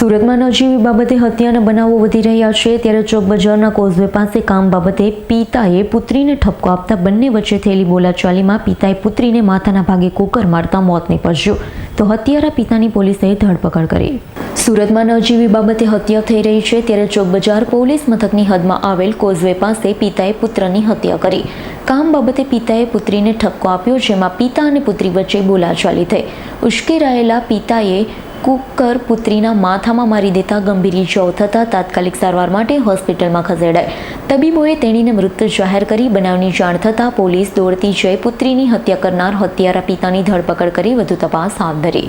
સુરતમાં નજીવી બાબતે હત્યાના બનાવો વધી રહ્યા છે, ત્યારે ચોક બજારના કોઝવે પાસે કામ બાબતે પિતાએ પુત્રીને ઠપકો આપતા બંને વચ્ચે થયેલી બોલાચાલીમાં પિતાએ પુત્રીને માથાના ભાગે કુકર મારતા મોત નીપજ્યું. તો હત્યારા પિતાની પોલીસે ધરપકડ કરી. સુરતમાં નજીવી બાબતે હત્યા થઈ રહી છે, ત્યારે ચોક બજાર પોલીસ મથકની હદમાં આવેલ કોઝવે પાસે પિતાએ પુત્રની હત્યા કરી. કામ બાબતે પિતાએ પુત્રીને ઠપકો આપ્યો, જેમાં પિતા અને પુત્રી વચ્ચે બોલાચાલી થઈ. ઉશ્કેરાયેલા પિતાએ કુકર પુત્રીના માથામાં મારી દેતા ગંભીર ઇજાઓ થતાં તાત્કાલિક સારવાર માટે હોસ્પિટલમાં ખસેડાય તબીબોએ તેણીને મૃત જાહેર કરી બનાવની જાણ થતાં પોલીસ દોડતી જઈ પુત્રીની હત્યા કરનાર હત્યારા પિતાની ધરપકડ કરી વધુ તપાસ હાથ ધરી.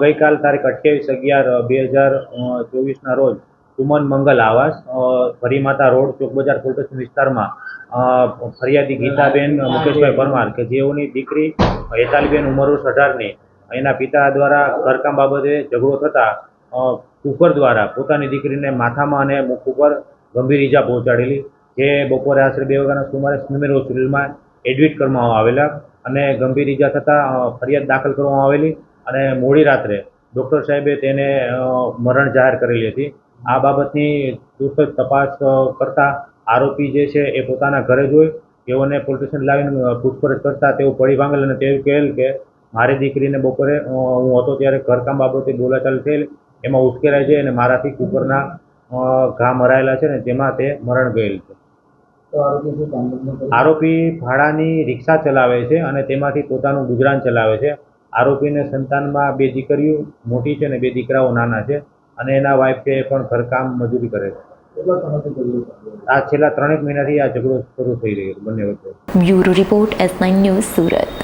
ગઈકાલ તારીખ અઠ્યાવીસ અગિયાર બે હજાર ચોવીસના રોજ સુમન મંગલ આવાસ અ, ભરીમાતા રોડ ચોક બજાર પોલીસ વિસ્તારમાં ફરિયાદી ગીતાબેન મુકેશભાઈ પરમાર કે જેઓની દીકરી હેતાલીબેન ઉંમર વર્ષ અઢારની એના પિતા દ્વારા ઘરકામ બાબતે ઝઘડો થતાં કુકર દ્વારા પોતાની દીકરીને માથામાં અને મુખ ઉપર ગંભીર ઈજા પહોંચાડેલી, જે બપોરે આશરે બે વાગ્યાના સુમારે સ્મીમેર હોસ્પિટલમાં એડમિટ કરવામાં આવેલા અને ગંભીર ઈજા થતાં ફરિયાદ દાખલ કરવામાં આવેલી અને મોડી રાત્રે ડૉક્ટર સાહેબે તેને મરણ જાહેર કરેલી હતી. આ બાબતની તુરત તપાસ કરતાં કરતા આરોપી જે છે એ પોતાના ઘરે જોઈ, તેઓને પોલીસ સ્ટેશન લાવીને પૂછપરછ કરતાં તેઓ પડી ભાંગેલ અને તેવું કહેલ કે મારી દીકરીને બપોરે હું હતો ત્યારે ઘરકામ બાબતે બોલાચાલી થયેલ. એમાં ઉશ્કેરાય છે અને મારાથી કુકરના ઘા મરાયેલા છે ને તેમાં તે મરણ ગયેલ છે. આરોપી ભાડાની રિક્ષા ચલાવે છે અને તેમાંથી પોતાનું ગુજરાન ચલાવે છે. આરોપીને સંતાનમાં બે દીકરીઓ મોટી છે અને બે દીકરાઓ નાના છે અને એના છે એ પણ ઘરકામ મજૂરી કરે છે? આ છેલ્લા ત્રણેક મહિનાથી આ ઝઘડો શરૂ થઈ રહ્યો બંને વચ્ચે. Bureau report S nine news Surat.